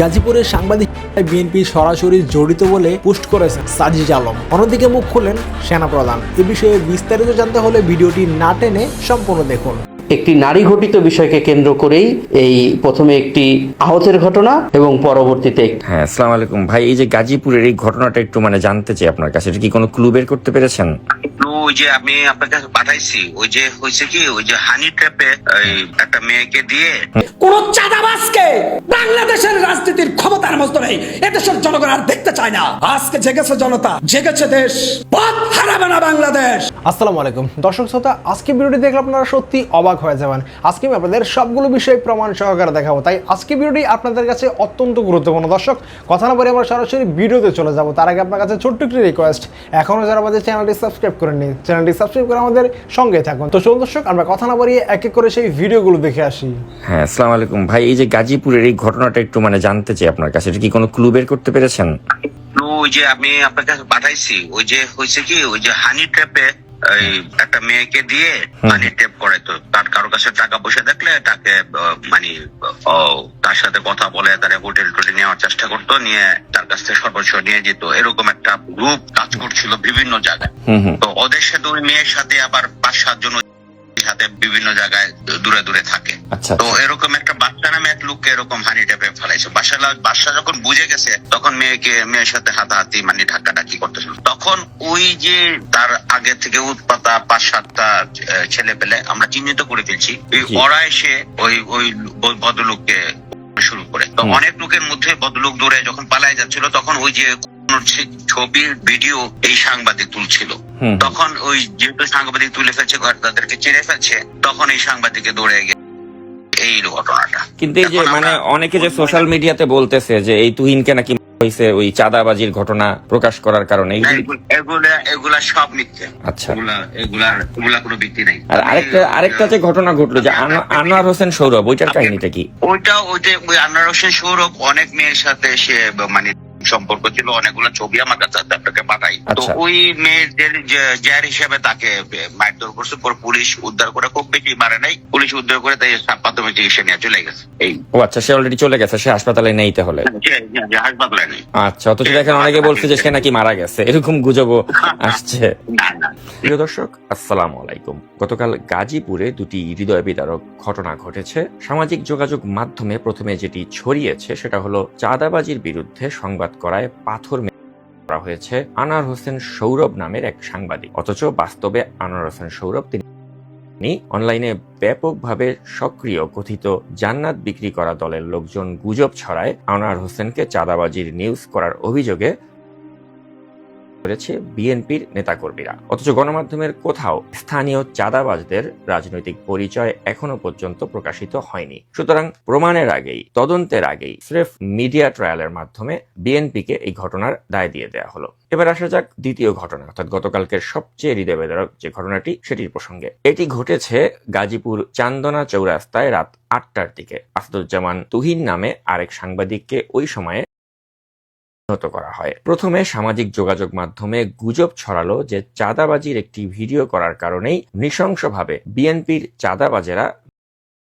গাজীপুরের সাংবাদিক বিএনপি সরাসরি জড়িত বলে পোস্ট করেছেন সাজিজ আলম। অন্যদিকে মুখ খুললেন সেনাপ্রধান। এ বিষয়ে বিস্তারিত জানতে হলে ভিডিওটি না টেনে সম্পূর্ণ দেখুন। একটি নারী ঘটিত বিষয়কে কেন্দ্র করেই এই প্রথমে একটি আহতের ঘটনা এবং পরবর্তীতে হ্যাঁ আসসালামু আলাইকুম। ভাই এই যে গাজীপুরের এই ঘটনাটা একটু মানে জানতে চাই আপনার কাছে। এটা কি কোনো ক্লু বের করতে পেরেছেন? তো ওই যে আমি আপনার কাছে পাঠাইছি ওই যে হয়েছে কি ওই যে হানি ট্র্যাপে একটা মেয়েকে দিয়ে কোন চাঁদাবাজকে বাংলাদেশের রাজনীতির ক্ষমতার মধ্যে নেই এদেশের জনগণ আর দেখতে চায় না। আজকে জেগেছে জনতা জেগেছে দেশ পথ হারাবে না বাংলাদেশ। আসসালামু আলাইকুম। দর্শক শ্রোতা আজকে ভিডিওটি দেখলে আপনারা সত্যি অবাক হয়ে যাবেন। আজকে আমি আপনাদের সবগুলো বিষয় প্রমাণ সহকারে দেখাবো। তাই আজকে ভিডিওটি আপনাদের কাছে অত্যন্ত গুরুত্বপূর্ণ। দর্শক কথা না বলে আমরা সরাসরি ভিডিওতে চলে যাব। তার আগে আপনার কাছে ছোট্ট একটি রিকোয়েস্ট এখনও যারা আমাদের চ্যানেলটি সাবস্ক্রাইব করেননি চ্যানেলটি সাবস্ক্রাইব করে আমাদের সঙ্গে থাকুন। তো চলুন দর্শক আমরা কথা না বাড়িয়ে এক এক করে সেই ভিডিওগুলো দেখে আসি। হ্যাঁ আসসালামু আলাইকুম ভাই এই যে গাজীপুরের এই ঘটনাটা একটু মানে জানতে চাই আপনার কাছে। এটা কি কোনো ক্লু বের করতে পেরেছেন? তো ওই যে আমি আপনার কাছে পাঠাইছি। ওই যে হয়েছে কি ওই যে হানি ট্র্যাপে ওই একটা মেয়েকে দিয়ে হানি ট্র্যাপ করে। তো তার কারও কাছে টাকা পয়সা দেখলে তাকে মানে আহ, তার সাথে কথা বলে তারা হোটেল টোটেল নেওয়ার চেষ্টা করতো নিয়ে তার কাছ থেকে সর্বোচ্চ নিয়ে যেত। এরকম একটা গ্রুপ কাজ করছিল বিভিন্ন জায়গায়। তো ওদের সাথে ওই মেয়ের সাথে আবার পাঁচ সাতজন সাথে বিভিন্ন জায়গায় দূরে দূরে থাকে। আচ্ছা তো এরকম একটা বাচ্চা নামে এক লোককে এরকম হানি ট্যাপে ফেলাইছে। বাসা বাসা যখন বুঝে গেছে তখন মেয়েকে মেয়ের সাথে হাতাহাতি মানে ধাক্কা ধাক্কি করতেছিল। তখন ওই যে তার আগে থেকে উৎপাতা পাঁচ সাতটা ছেলে পেলে আমরা চিহ্নিত করে ফেলছি। ওরা এসে ওই ওই ভদ্রলোককে শুরু করে। তো অনেক লোকের মধ্যে বদলোক দৌড়ে যখন পালায় যাচ্ছিল তখন ওই যে ছবির ভিডিও এই সাংবাদিক তুলছিল। তখন ওই যেহেতু সাংবাদিক তুলে ফেলছে ঘর তাদেরকে চিনে ফেলছে তখন এই সাংবাদিকে দৌড়ে গেছে এই ঘটনাটা। কিন্তু এই যে মানে অনেকে যে সোশ্যাল মিডিয়াতে বলতেছে যে এই তুহিনকে নাকি হয়েছে ওই চাঁদাবাজির ঘটনা প্রকাশ করার কারণে। এগুলা- সব মিথ্যে। আচ্ছা। এগুলা কোনো ভিত্তি নাই। আর আরেকটা আরেকটা যে ঘটনা ঘটলো যে আনার আনোয়ার হোসেন সৌরভ ওইটার কাহিনীটা কি? ওইটা ওইটা ওই আনোয়ার হোসেন সৌরভ অনেক মেয়ের সাথে সে মানে সম্পর্ক ছিল অনেকগুলো ছবি আমার কাছে আছে, আপনাকে পাঠাই। তো আচ্ছা। ওই মেয়েদের জ্যার হিসেবে তাকে মারধর করছে পর পুলিশ উদ্ধার করে খুব বেশি মারে নাই পুলিশ উদ্ধার করে তাই প্রাথমিক চিকিৎসা নিয়ে চলে গেছে। এই। ও আচ্ছা সে অলরেডি চলে গেছে সে হাসপাতালে নেই তাহলে? যে- যে- যে হাসপাতালে নেই। আচ্ছা অথচ দেখেন অনেকে বলছে যে সে নাকি মারা গেছে এরকম গুজব আসছে। না না প্রিয় দর্শক, আসসালামু আলাইকুম। গতকাল গাজীপুরে দুটি হৃদয় বিদারক ঘটনা ঘটেছে। সামাজিক যোগাযোগ মাধ্যমে প্রথমে যেটি ছড়িয়েছে সেটা হলো, চাঁদাবাজির বিরুদ্ধে সংবাদ করায় পাথর করা হয়েছে আনোয়ার হোসেন সৌরভ নামের এক সাংবাদিক। অথচ বাস্তবে আনোয়ার হোসেন সৌরভ তিনি অনলাইনে ব্যাপকভাবে সক্রিয়, কথিত জান্নাত বিক্রি করা দলের লোকজন গুজব ছড়ায়। আনোয়ার হোসেনকে চাঁদাবাজির নিউজ করার অভিযোগে করেছে বিএনপির নেতাকর্মীরা। অথচ গণমাধ্যমের কোথাও স্থানীয় চাঁদাবাজদের রাজনৈতিক পরিচয় এখনও পর্যন্ত প্রকাশিত হয়নি। সুতরাং প্রমাণের আগেই, তদন্তের আগেই স্রেফ মিডিয়া ট্রায়ালের মাধ্যমে বিএনপিকে এই ঘটনার দায় দিয়ে দেওয়া হলো। এবার আসা যাক দ্বিতীয় ঘটনা, অর্থাৎ গতকালকের সবচেয়ে হৃদয়বেদরক যে ঘটনাটি, সেটির প্রসঙ্গে। এটি ঘটেছে গাজীপুর চান্দনা চৌরাস্তায় রাত আটটার দিকে। আসাদুজ্জামান তুহিন নামে আরেক সাংবাদিককে ওই সময়ে করা হয়। প্রথমে সামাজিক যোগাযোগ মাধ্যমে গুজব ছড়ালো যে চাঁদাবাজির একটি ভিডিও করার কারণেই নৃশংসভাবে বিএনপির চাঁদাবাজেরা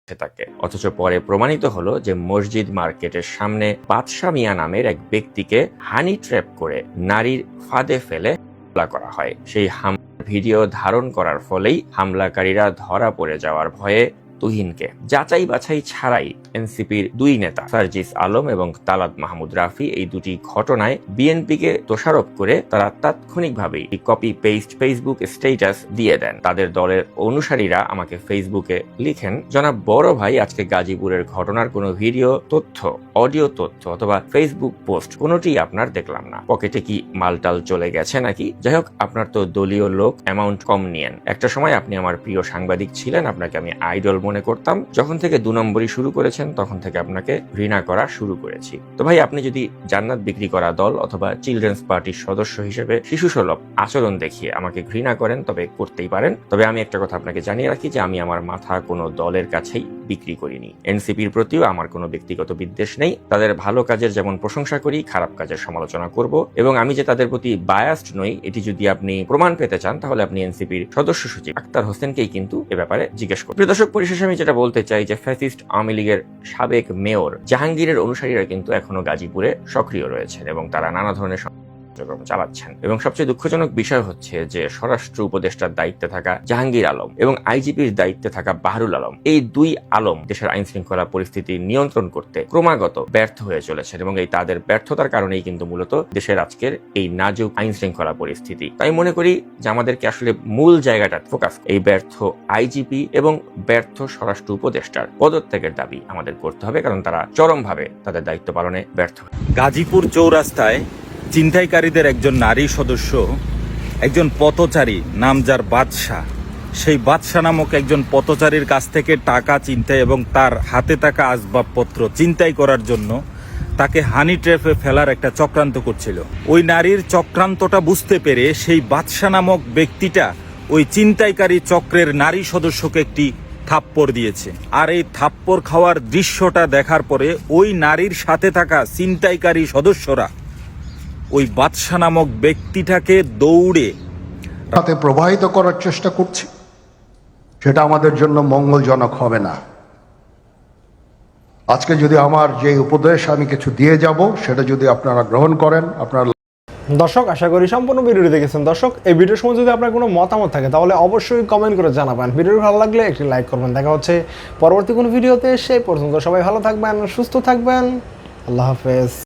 থাকে অথচ পরে প্রমাণিত হলো যে মসজিদ মার্কেটের সামনে বাদশা মিয়া নামের এক ব্যক্তিকে হানি ট্র্যাপ করে নারীর ফাঁদে ফেলে হামলা করা হয়। সেই হামলার ভিডিও ধারণ করার ফলেই হামলাকারীরা ধরা পড়ে যাওয়ার ভয়ে তুহিনকে। যাচাই বাছাই ছাড়াই এনসিপির দুই নেতা, সার্জিস আলম এবং তালাদ মাহমুদ রাফি, এই দুটি ঘটনায় বিএনপিকে দোষারোপ করে তারা তাৎক্ষণিকভাবেই কপি পেস্ট ফেসবুক স্টেটাস দিয়ে দেন। তাদের দলের অনুসারীরা আমাকে ফেসবুকে লিখেন, জনাব বড় ভাই, আজকে গাজীপুরের ঘটনার কোনো ভিডিও, তথ্য, অডিও তথ্য অথবা ফেসবুক পোস্ট কোনোটি আপনার দেখলাম না। পকেটে কি মালটাল চলে গেছে নাকি? যাই হোক, আপনার তো দলীয় লোক অ্যামাউন্ট কম নিয়েন। একটা সময় আপনি আমার প্রিয় সাংবাদিক ছিলেন, আপনাকে আমি আইডল মনে করতাম, যখন থেকে দু নম্বরই শুরু করেছেন, তখন থেকে আপনাকে ঘৃণা করা শুরু করেছি। তো ভাই, আপনি যদি জান্নাত বিক্রি করা দল অথবা চিলড্রেন্স পার্টির সদস্য হিসেবে শিশু সুলভ আচরণ দেখিয়ে আমাকে ঘৃণা করেন, তবে করতেই পারেন। তবে আমি একটা কথা আপনাকে জানিয়ে রাখি যে, আমি আমার মাথা কোনো দলের কাছেই বিক্রি করিনি। এনসিপির প্রতিও আমার কোনো ব্যক্তিগত বিদ্বেষ নেই। তাদের ভালো কাজের যেমন প্রশংসা করি, খারাপ কাজের সমালোচনা করব এবং আমি যে তাদের প্রতি বায়াসড নই, এটি যদি আপনি প্রমাণ পেতে চান, তাহলে আপনি এনসিপির সদস্য সচিব আক্তার হোসেনকেই কিন্তু এ ব্যাপারে জিজ্ঞেস প্রিয় দর্শক, পরিশেষে আমি যেটা বলতে চাই যে ফ্যাসিস্ট আওয়ামী লীগের সাবেক মেয়র জাহাঙ্গীরের অনুসারীরা কিন্তু এখনও গাজীপুরে সক্রিয় রয়েছেন এবং তারা নানা ধরনের কার্যক্রম চালাচ্ছেন। এবং সবচেয়ে দুঃখজনক বিষয় হচ্ছে যে স্বরাষ্ট্র উপদেষ্টার দায়িত্বে থাকা জাহাঙ্গীর আলম এবং আইজিপির দায়িত্বে থাকা বাহরুল আলম এই দুই আলম দেশের আইন শৃঙ্খলা পরিস্থিতি নিয়ন্ত্রণ করতে ক্রমাগত ব্যর্থ হয়ে চলেছেন এবং এই তাদের ব্যর্থতার কারণেই কিন্তু মূলত দেশের আজকের এই নাজুক আইন শৃঙ্খলা পরিস্থিতি। তাই মনে করি যে আমাদেরকে আসলে মূল জায়গাটা ফোকাস এই ব্যর্থ আইজিপি এবং ব্যর্থ স্বরাষ্ট্র উপদেষ্টার পদত্যাগের দাবি আমাদের করতে হবে, কারণ তারা চরমভাবে তাদের দায়িত্ব পালনে ব্যর্থ গাজীপুর চৌরাস্তায় ছিনতাইকারীদের একজন নারী সদস্য, একজন পথচারী, নাম যার বাদশাহ। সেই বাদশাহ নামক একজন পথচারীর কাছ থেকে টাকা চিন্তাই এবং তার হাতে থাকা আসবাবপত্র চিন্তাই করার জন্য তাকে হানি ট্র্যাপে ফেলার একটা চক্রান্ত করছিল। ওই নারীর চক্রান্তটা বুঝতে পেরে সেই বাদশাহ নামক ব্যক্তিটা ওই চিন্তাইকারী চক্রের নারী সদস্যকে একটি থাপ্পড় দিয়েছে। আর এই থাপ্পড় খাওয়ার দৃশ্যটা দেখার পরে ওই নারীর সাথে থাকা চিন্তাইকারী সদস্যরা ওই বাদশা নামক ব্যক্তিটাকে দৌড়ে তাতে প্রবাহিত করার চেষ্টা করছি। সেটা আমাদের জন্য মঙ্গলজনক হবে না। আজকে যদি আমার যে উপদেশ আমি কিছু দিয়ে যাব সেটা যদি আপনারা গ্রহণ করেন আপনারা দর্শক আশা করি সম্পূর্ণ ভিডিওটি দেখেছেন। দর্শক এই ভিডিওর সময় যদি আপনার কোনো মতামত থাকে তাহলে অবশ্যই কমেন্ট করে জানাবেন। ভিডিওটি ভালো লাগলে একটি লাইক করবেন। দেখা হচ্ছে পরবর্তী কোনো ভিডিওতে। সেই পর্যন্ত সবাই ভালো থাকবেন সুস্থ থাকবেন। আল্লাহ হাফেজ।